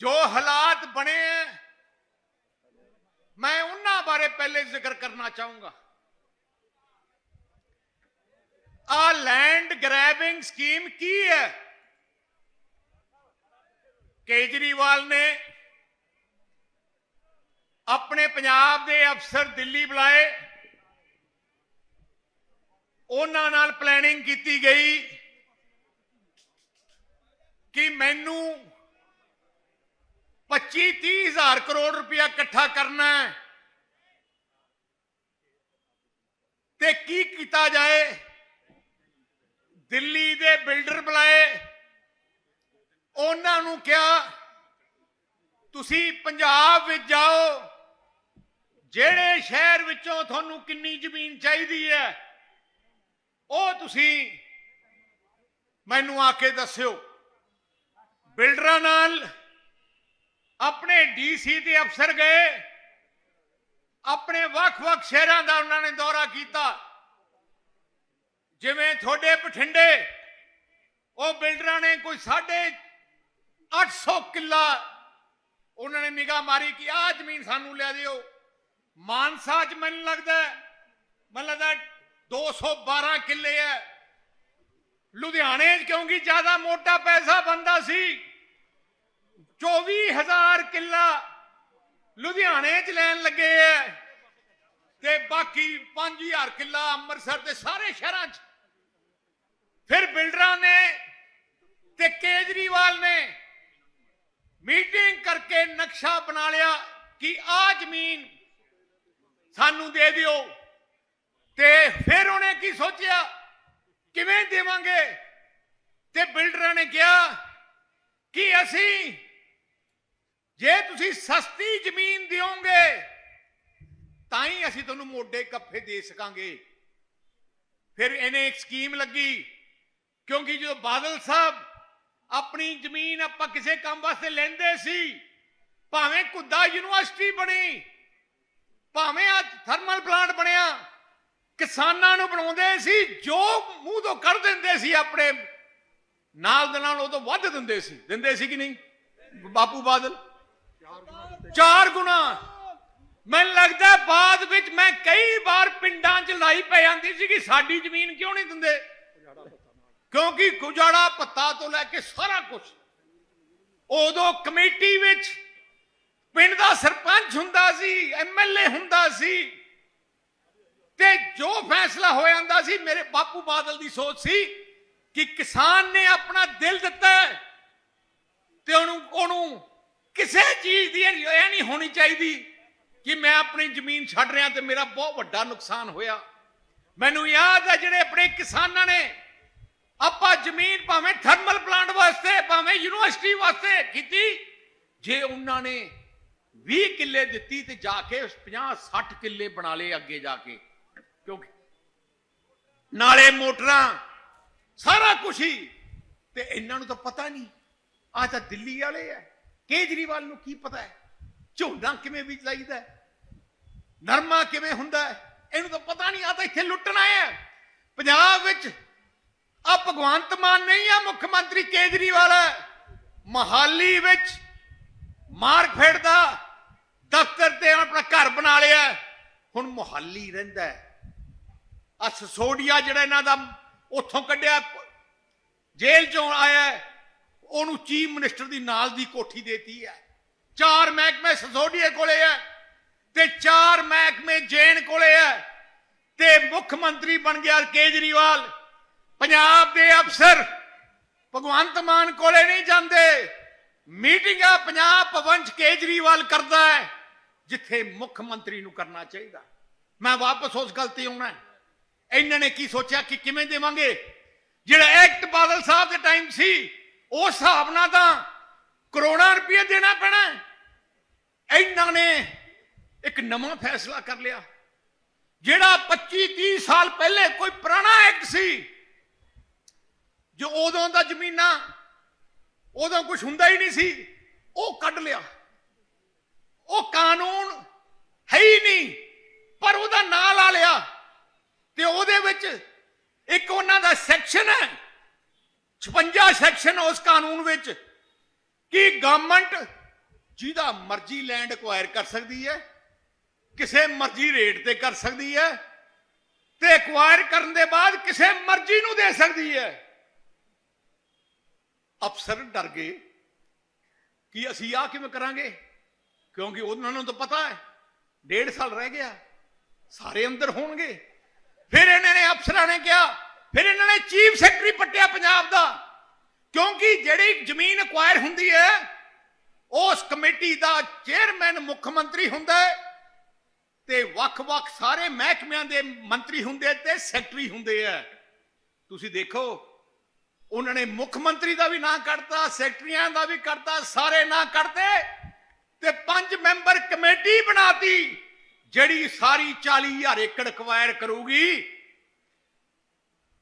ਜੋ ਹਾਲਾਤ ਬਣੇ ਹੈ ਮੈਂ ਉਹਨਾਂ ਬਾਰੇ ਪਹਿਲੇ ਜ਼ਿਕਰ ਕਰਨਾ ਚਾਹੂੰਗਾ। ਆ ਲੈਂਡ ਗ੍ਰੈਬਿੰਗ ਸਕੀਮ ਕੀ ਹੈ ਕੇਜਰੀਵਾਲ ਨੇ ਆਪਣੇ ਪੰਜਾਬ ਦੇ ਅਫਸਰ ਦਿੱਲੀ ਬੁਲਾਏ। ਉਹਨਾਂ ਨਾਲ ਪਲੈਨਿੰਗ ਕੀਤੀ ਗਈ ਕਿ ਮੈਨੂੰ 25 30 ਹਜ਼ਾਰ ਕਰੋੜ ਰੁਪਇਆ ਇਕੱਠਾ ਕਰਨਾ ਹੈ। ਤੇ ਕੀ ਕੀਤਾ ਜਾਏ? ਦਿੱਲੀ ਦੇ ਬਿਲਡਰ ਬੁਲਾਏ। ਉਹਨਾਂ ਨੂੰ ਕਿਹਾ, ਤੁਸੀਂ ਪੰਜਾਬ ਵਿੱਚ ਜਾਓ। ਜਿਹੜੇ ਸ਼ਹਿਰ ਵਿੱਚੋਂ ਤੁਹਾਨੂੰ ਕਿੰਨੀ ਜ਼ਮੀਨ ਚਾਹੀਦੀ ਹੈ, ਉਹ ਤੁਸੀਂ ਮੈਨੂੰ ਆ ਕੇ ਦੱਸਿਓ। ਬਿਲਡਰਾਂ ਨਾਲ ਆਪਣੇ ਡੀਸੀ ਦੇ ਅਫਸਰ ਗਏ। ਆਪਣੇ ਵੱਖ-ਵੱਖ ਸ਼ਹਿਰਾਂ ਦਾ ਉਹਨਾਂ ਨੇ ਦੌਰਾ ਕੀਤਾ। ਜਿਵੇਂ ਤੁਹਾਡੇ ਬਠਿੰਡੇ ਉਹ ਬਿਲਡਰਾਂ ਨੇ ਕੋਈ ਸਾਢੇ 800 ਕਿੱਲਾ ਉਹਨਾਂ ਨੇ ਨਿਗਾਹ ਮਾਰੀ ਕਿ ਆਹ ਜ਼ਮੀਨ ਸਾਨੂੰ ਲੈ ਦਿਓ। ਮਾਨਸਾ ਚ ਮੈਨੂੰ ਲੱਗਦਾ ਹੈ, ਮੈਨੂੰ ਲੱਗਦਾ 212 ਕਿੱਲੇ ਹੈ। ਲੁਧਿਆਣੇ 'ਚ ਕਿਉਂਕਿ ਜ਼ਿਆਦਾ ਮੋਟਾ ਪੈਸਾ ਬੰਦਾ ਸੀ। 24000 ਕਿੱਲਾ ਲੁਧਿਆਣੇ 'ਚ ਲੈਣ ਲੱਗੇ ਐ ਤੇ ਬਾਕੀ 5000 ਕਿੱਲਾ ਅੰਮ੍ਰਿਤਸਰ ਦੇ ਸਾਰੇ ਸ਼ਹਿਰਾਂ 'ਚ। ਫਿਰ ਬਿਲਡਰਾਂ ਨੇ ਤੇ ਕੇਜਰੀਵਾਲ ਨੇ ਮੀਟਿੰਗ ਕਰਕੇ ਨਕਸ਼ਾ ਬਣਾ ਲਿਆ ਕਿ ਆ ਜ਼ਮੀਨ ਸਾਨੂੰ ਦੇ ਦਿਓ। ਤੇ ਫਿਰ ਉਹਨੇ ਕੀ ਸੋਚਿਆ? ਕਿਵੇਂ ਦੇਵਾਂਗੇ? ਤੇ ਬਿਲਡਰਾਂ ਨੇ ਕਿਹਾ ਕਿ ਅਸੀਂ ਜੇ ਤੁਸੀਂ ਸਸਤੀ ਜ਼ਮੀਨ ਦਿਓਗੇ, ਤਾਂ ਹੀ ਅਸੀਂ ਤੁਹਾਨੂੰ ਮੋਢੇ ਕੱਫੇ ਦੇ ਸਕਾਂਗੇ। ਫਿਰ ਇਹਨੇ ਇੱਕ ਸਕੀਮ ਲੱਗੀ, ਕਿਉਂਕਿ ਜਦੋਂ ਬਾਦਲ ਸਾਹਿਬ ਆਪਣੀ ਜ਼ਮੀਨ ਆਪਾਂ ਕਿਸੇ ਕੰਮ ਵਾਸਤੇ ਲੈਂਦੇ ਸੀ, ਭਾਵੇਂ ਕੁੱਦਾ ਯੂਨੀਵਰਸਿਟੀ ਬਣੀ, ਭਾਵੇਂ ਆ ਥਰਮਲ ਪਲਾਂਟ ਬਣਿਆ, ਕਿਸਾਨਾਂ ਨੂੰ ਬਣਾਉਂਦੇ ਸੀ, ਜੋ ਮੂੰਹ ਤੋਂ ਕੱਢ ਦਿੰਦੇ ਸੀ ਆਪਣੇ, ਨਾਲ ਦੇ ਨਾਲ ਉਹ ਤੋਂ ਵੱਧ ਦਿੰਦੇ ਸੀ। ਦਿੰਦੇ ਸੀ ਕਿ ਨਹੀਂ? ਬਾਪੂ ਬਾਦਲ? ਚਾਰ ਗੁਣਾ। ਮੈਨੂੰ ਲੱਗਦਾ ਬਾਅਦ ਵਿੱਚ ਮੈਂ ਕਈ ਵਾਰ ਪਿੰਡਾਂ 'ਚ ਲਾਈ ਪੈ ਜਾਂਦੀ ਸੀ ਕਿ ਸਾਡੀ ਜ਼ਮੀਨ ਕਿਉਂ ਨਹੀਂ ਦਿੰਦੇ? ਕਿਉਂਕਿ ਗੁਜਾੜਾ ਪੱਤਾ ਤੋਂ ਲੈ ਕੇ ਸਾਰਾ ਕੁਝ ਉਦੋਂ ਕਮੇਟੀ ਵਿੱਚ ਪਿੰਡ ਦਾ ਸਰਪੰਚ ਹੁੰਦਾ ਸੀ ਐਮਐਲਏ ਹੁੰਦਾ ਸੀ ਤੇ ਜੋ ਫੈਸਲਾ ਹੋ ਜਾਂਦਾ ਸੀ, ਮੇਰੇ ਬਾਪੂ ਬਾਦਲ ਦੀ ਸੋਚ ਸੀ ਕਿ ਕਿਸਾਨ ਨੇ ਆਪਣਾ ਦਿਲ ਦਿੱਤਾ ਤੇ ਉਹਨੂੰ ਉਹਨੂੰ ਕਿਸੇ ਚੀਜ਼ ਦੀ ਇਹ ਨਹੀਂ ਹੋਣੀ ਚਾਹੀਦੀ ਕਿ ਮੈਂ ਆਪਣੀ ਜ਼ਮੀਨ ਛੱਡ ਰਿਹਾ ਤੇ ਮੇਰਾ ਬਹੁਤ ਵੱਡਾ ਨੁਕਸਾਨ ਹੋਇਆ। ਮੈਨੂੰ ਯਾਦ ਹੈ ਜਿਹੜੇ ਆਪਣੇ ਕਿਸਾਨਾਂ ਨੇ ਆਪਾਂ ਜ਼ਮੀਨ ਭਾਵੇਂ ਥਰਮਲ ਪਲਾਂਟ ਵਾਸਤੇ, ਭਾਵੇਂ ਯੂਨੀਵਰਸਿਟੀ ਵਾਸਤੇ ਕੀਤੀ, ਜੇ ਉਹਨਾਂ ਨੇ 20 ਕਿੱਲੇ ਦਿੱਤੀ ਤੇ ਜਾ ਕੇ 50 60 ਕਿੱਲੇ ਬਣਾ ਲਏ ਅੱਗੇ ਜਾ ਕੇ, ਕਿਉਂਕਿ ਨਾਲੇ ਮੋਟਰਾਂ, ਸਾਰਾ ਕੁਝ ਹੀ, ਤੇ ਇਹਨਾਂ ਨੂੰ ਤਾਂ ਪਤਾ ਨਹੀਂ ਆ ਤਾਂ ਦਿੱਲੀ ਵਾਲੇ ਐ ਕੇਜਰੀਵਾਲ ਨੂੰ ਕੀ ਪਤਾ ਹੈ? ਝੋਨਾ ਕਿਵੇਂ ਬੀਜ ਲਾਈਦਾ ਨਰਮਾ ਕਿਵੇਂ ਹੁੰਦਾ ਹੈ? ਇਹਨੂੰ ਤਾਂ ਪਤਾ ਨਹੀਂ ਆ ਤਾਂ ਇੱਥੇ ਲੁੱਟਣ ਆਏ ਪੰਜਾਬ ਵਿੱਚ ਆ ਭਗਵੰਤ ਮਾਨ ਨਹੀਂ ਆ, ਮੁੱਖ ਮੰਤਰੀ ਕੇਜਰੀਵਾਲ। ਹੈ ਮਹਾਲੀ ਵਿੱਚ ਮਾਰਕਫੈਟ ਦਾ ਦਫ਼ਤਰ ਤੇ ਆਪਣਾ ਘਰ ਬਣਾ ਲਿਆ ਹੁਣ ਮੁਹਾਲੀ ਰਹਿੰਦਾ ਹੈ। ਆ ਸਸੋਡੀਆ ਜਿਹੜਾ ਇਹਨਾਂ ਦਾ ਉੱਥੋਂ ਕੱਢਿਆ, ਜੇਲ੍ਹ ਚੋਂ ਆਇਆ ਉਹਨੂੰ ਚੀਫ ਮਿਨਿਸਟਰ ਦੀ ਨਾਲ ਦੀ ਕੋਠੀ ਦੇਤੀ ਹੈ। ਚਾਰ ਮਹਿਕਮੇ ਸਸੋਡੀਏ ਕੋਲੇ ਹੈ ਤੇ ਚਾਰ ਮਹਿਕਮੇ ਜੈਨ ਕੋਲੇ ਹੈ ਤੇ ਮੁੱਖ ਮੰਤਰੀ ਬਣ ਗਿਆ ਕੇਜਰੀਵਾਲ। ਪੰਜਾਬ ਦੇ ਅਫਸਰ ਭਗਵੰਤ ਮਾਨ ਕੋਲੇ ਨਹੀਂ ਜਾਂਦੇ। ਮੀਟਿੰਗਾਂ ਪੰਜਾਬ ਭਵਨ ਚ ਕੇਜਰੀਵਾਲ ਕਰਦਾ ਹੈ, ਜਿੱਥੇ ਮੁੱਖ ਮੰਤਰੀ ਨੂੰ ਕਰਨਾ ਚਾਹੀਦਾ। ਮੈਂ ਵਾਪਸ ਉਸ ਗੱਲ ਤੇ ਆਉਣਾ ਇਹਨਾਂ ਨੇ ਕੀ ਸੋਚਿਆ ਕਿ ਕਿਵੇਂ ਦੇਵਾਂਗੇ? ਜਿਹੜਾ ਐਕਟ ਬਾਦਲ ਸਾਹਿਬ ਦੇ ਟਾਈਮ ਸੀ ਉਸ ਹਿਸਾਬ ਨਾਲ ਤਾਂ ਕਰੋੜਾਂ ਰੁਪਏ ਦੇਣਾ ਪੈਣਾ ਇਹਨਾਂ ਨੇ ਇੱਕ ਨਵਾਂ ਫੈਸਲਾ ਕਰ ਲਿਆ। ਜਿਹੜਾ 25 30 ਸਾਲ ਪਹਿਲੇ ਕੋਈ ਪੁਰਾਣਾ ਐਕਟ ਸੀ, ਜੋ ਉਦੋਂ ਦਾ ਜ਼ਮੀਨਾਂ, ਉਦੋਂ ਕੁਝ ਹੁੰਦਾ ਹੀ ਨਹੀਂ ਸੀ, ਉਹ ਕੱਢ ਲਿਆ। ਉਹ ਕਾਨੂੰਨ ਹੈ ਹੀ ਨਹੀਂ, ਪਰ ਉਹਦਾ ਨਾਂ ਲਾ ਲਿਆ। ਤੇ ਉਹਦੇ ਵਿੱਚ ਇੱਕ ਉਹਨਾਂ ਦਾ ਸੈਕਸ਼ਨ ਹੈ 56 ਸੈਕਸ਼ਨ ਉਸ ਕਾਨੂੰਨ ਵਿੱਚ ਕਿ ਗਵਰਨਮੈਂਟ ਜਿਹਦਾ ਮਰਜ਼ੀ ਲੈਂਡ ਐਕਵਾਇਰ ਕਰ ਸਕਦੀ ਹੈ, ਕਿਸੇ ਮਰਜ਼ੀ ਰੇਟ ਤੇ ਕਰ ਸਕਦੀ ਹੈ ਤੇ ਐਕਵਾਇਰ ਕਰਨ ਦੇ ਬਾਅਦ ਕਿਸੇ ਮਰਜ਼ੀ ਨੂੰ ਦੇ ਸਕਦੀ ਹੈ। ਅਫਸਰ ਡਰ ਗਏ ਕਿ ਅਸੀਂ ਆ ਕਿਵੇਂ ਕਰਾਂਗੇ? ਕਿਉਂਕਿ ਉਹਨਾਂ ਨੂੰ ਤਾਂ ਪਤਾ ਹੈ, ਡੇਢ ਸਾਲ ਰਹਿ ਗਿਆ, ਸਾਰੇ ਅੰਦਰ ਹੋਣਗੇ। ਫਿਰ ਇਹਨਾਂ ਨੇ ਅਫਸਰਾਂ ਨੇ ਕਿਹਾ ਫਿਰ ਇਹਨਾਂ ਨੇ ਚੀਫ ਸੈਕਟਰੀ ਪੱਟਿਆ ਪੰਜਾਬ ਦਾ। ਕਿਉਂਕਿ ਜਿਹੜੀ ਜ਼ਮੀਨ ਅਕਵਾਇਰ ਹੁੰਦੀ ਹੈ, ਉਸ ਕਮੇਟੀ ਦਾ ਚੇਅਰਮੈਨ ਮੁੱਖ ਮੰਤਰੀ ਹੁੰਦਾ ਹੈ ਤੇ ਵੱਖ-ਵੱਖ ਸਾਰੇ ਮਹਿਕਮਿਆਂ ਦੇ ਮੰਤਰੀ ਹੁੰਦੇ ਤੇ ਸੈਕਟਰੀ ਹੁੰਦੇ ਆ। ਤੁਸੀਂ ਦੇਖੋ, ਉਹਨਾਂ ਨੇ ਮੁੱਖ ਮੰਤਰੀ ਦਾ ਵੀ ਨਾਂ ਕੱਢਤਾ, ਸੈਕਟਰੀਆਂ ਦਾ ਵੀ ਕੱਢਤਾ, ਸਾਰੇ ਨਾਂ ਕੱਢਦੇ ਤੇ ਪੰਜ ਮੈਂਬਰ ਕਮੇਟੀ ਬਣਾਤੀ, ਜਿਹੜੀ ਸਾਰੀ 40000 ਏਕੜ ਅਕਵਾਇਰ ਕਰੂਗੀ।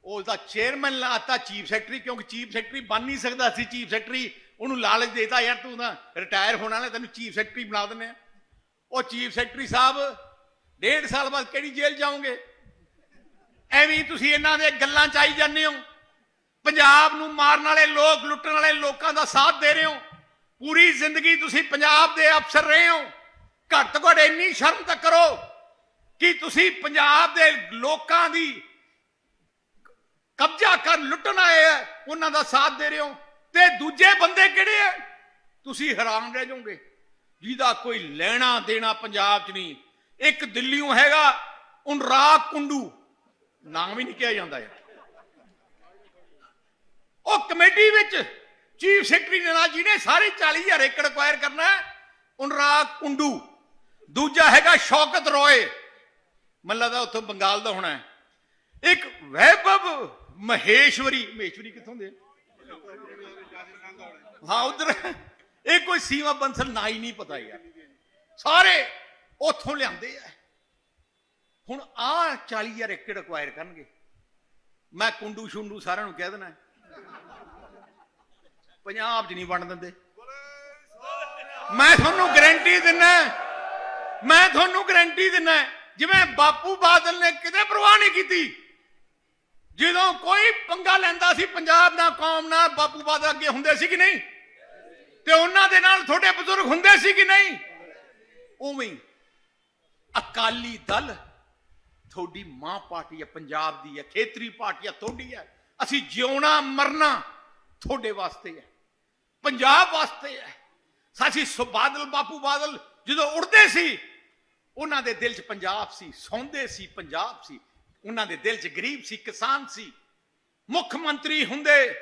ਉਹਦਾ ਚੇਅਰਮੈਨ ਲਾਤਾ ਚੀਫ ਸੈਕਟਰੀ ਕਿਉਂਕਿ ਚੀਫ ਸੈਕਟਰੀ ਬਣ ਨਹੀਂ ਸਕਦਾ ਸੀ ਚੀਫ ਸੈਕਟਰੀ ਉਹਨੂੰ ਲਾਲਚ ਦੇਤਾ, ਯਾਰ ਤੂੰ ਤਾਂ ਰਿਟਾਇਰ ਹੋਣ ਵਾਲਾ, ਤੈਨੂੰ ਚੀਫ ਸੈਕਟਰੀ ਬਣਾ ਦਿੰਦੇ ਆ ਉਹ ਚੀਫ ਸੈਕਟਰੀ ਸਾਹਿਬ ਡੇਢ ਸਾਲ ਬਾਅਦ ਕਿਹੜੀ ਜੇਲ੍ਹ ਜਾਓਗੇ? ਐਵੇਂ ਤੁਸੀਂ ਇਹਨਾਂ ਦੇ ਗੱਲਾਂ ਚ ਆਈ ਜਾਂਦੇ ਹੋ। ਪੰਜਾਬ ਨੂੰ ਮਾਰਨ ਵਾਲੇ ਲੋਕ, ਲੁੱਟਣ ਵਾਲੇ ਲੋਕਾਂ ਦਾ ਸਾਥ ਦੇ ਰਹੇ ਹੋ। ਪੂਰੀ ਜ਼ਿੰਦਗੀ ਤੁਸੀਂ ਪੰਜਾਬ ਦੇ ਅਫਸਰ ਰਹੇ ਹੋ। ਘੱਟ ਤੋਂ ਘੱਟ ਇੰਨੀ ਸ਼ਰਮ ਤਾਂ ਕਰੋ ਕਿ ਤੁਸੀਂ ਪੰਜਾਬ ਦੇ ਲੋਕਾਂ ਦੀ ਕਬਜ਼ਾ ਕਰ ਲੁੱਟਣ ਆਏ ਆ ਉਹਨਾਂ ਦਾ ਸਾਥ ਦੇ ਰਹੇ ਹੋ। ਤੇ ਦੂਜੇ ਬੰਦੇ ਕਿਹੜੇ ਆ ਤੁਸੀਂ ਹੈਰਾਨ ਰਹਿ ਜਾਓਗੇ। ਜਿਹਦਾ ਕੋਈ ਲੈਣਾ ਦੇਣਾ ਪੰਜਾਬ 'ਚ ਨਹੀਂ। ਇੱਕ ਦਿੱਲੀੋਂ ਹੈਗਾ ਉਨਰਾਗ ਕੁੰਡੂ। ਨਾਮ ਹੀ ਨਹੀਂ ਕਿਹਾ ਜਾਂਦਾ ਯਾਰ। ਉਹ ਕਮੇਟੀ ਵਿੱਚ ਚੀਫ ਸੈਕਟਰੀ ਨੇ ਨਾਲ ਜਿਹਨੇ ਸਾਰੇ 40000 ਏਕੜ ਅਕਵਾਇਰ ਕਰਨਾ ਹੈ, ਉਨਰਾਗ ਕੁੰਡੂ। ਦੂਜਾ ਹੈਗਾ ਸ਼ੌਕਤ ਰੋਏ। ਮੈਨੂੰ ਲੱਗਦਾ ਉੱਥੋਂ ਬੰਗਾਲ ਦਾ ਹੋਣਾ ਇੱਕ ਵੈਭਵ ਮਹੇਸ਼ਵਰੀ ਮਹੇਸ਼ਵਰੀ ਕਿੱਥੋਂ ਦੇ? ਹਾਂ, ਉਧਰ। ਇਹ ਕੋਈ ਸੀਮਾ ਬੰਸਲ ਨਾ ਹੀ ਨਹੀਂ ਪਤਾ ਯਾਰ। ਸਾਰੇ ਉੱਥੋਂ ਲਿਆਂਦੇ ਆ। ਹੁਣ ਆ 40000 ਏਕੜ ਅਕਵਾਇਰ ਕਰਨਗੇ। ਮੈਂ ਕੁੰਡੂ ਸ਼ੁੰਡੂ ਸਾਰਿਆਂ ਨੂੰ ਕਹਿ ਦੇਣਾ ਪੰਜਾਬ 'ਚ ਨਹੀਂ ਵੰਡ ਦਿੰਦੇ। ਮੈਂ ਤੁਹਾਨੂੰ ਗਾਰੰਟੀ ਦਿੰਨਾ। ਮੈਂ ਤੁਹਾਨੂੰ ਗਾਰੰਟੀ ਦਿੰਨਾ। ਜਿਵੇਂ ਬਾਪੂ ਬਾਦਲ ਨੇ ਕਿਤੇ ਪਰਵਾਹ ਨਹੀਂ ਕੀਤੀ। ਜਦੋਂ ਕੋਈ ਪੰਗਾ ਲੈਂਦਾ ਸੀ, ਪੰਜਾਬ ਨਾਲ ਕੌਮ ਨਾਲ ਬਾਪੂ ਬਾਦਲ ਅੱਗੇ ਹੁੰਦੇ ਸੀ ਕਿ ਨਹੀਂ? ਤੇ ਉਹਨਾਂ ਦੇ ਨਾਲ ਤੁਹਾਡੇ ਬਜ਼ੁਰਗ ਹੁੰਦੇ ਸੀ ਕਿ ਨਹੀਂ? ਉਵੇਂ ਅਕਾਲੀ ਦਲ ਤੁਹਾਡੀ ਮਾਂ ਪਾਰਟੀ ਹੈ, ਪੰਜਾਬ ਦੀ ਹੈ, ਖੇਤਰੀ ਪਾਰਟੀ ਹੈ, ਤੁਹਾਡੀ ਹੈ। ਅਸੀਂ ਜਿਉਣਾ, ਮਰਨਾ ਤੁਹਾਡੇ ਵਾਸਤੇ ਹੈ। ਪੰਜਾਬ ਵਾਸਤੇ ਹੈ। ਸਾਸੀ ਸੁ ਬਾਦਲ ਬਾਪੂ ਬਾਦਲ ਜਦੋਂ ਉੜਦੇ ਸੀ, ਉਹਨਾਂ ਦੇ ਦਿਲ 'ਚ ਪੰਜਾਬ ਸੀ, ਸੌਂਦੇ ਸੀ, ਪੰਜਾਬ ਸੀ। ਉਹਨਾਂ ਦੇ ਦਿਲ 'ਚ ਗਰੀਬ ਸੀ, ਕਿਸਾਨ ਸੀ, ਮੁੱਖ ਮੰਤਰੀ ਹੁੰਦੇ।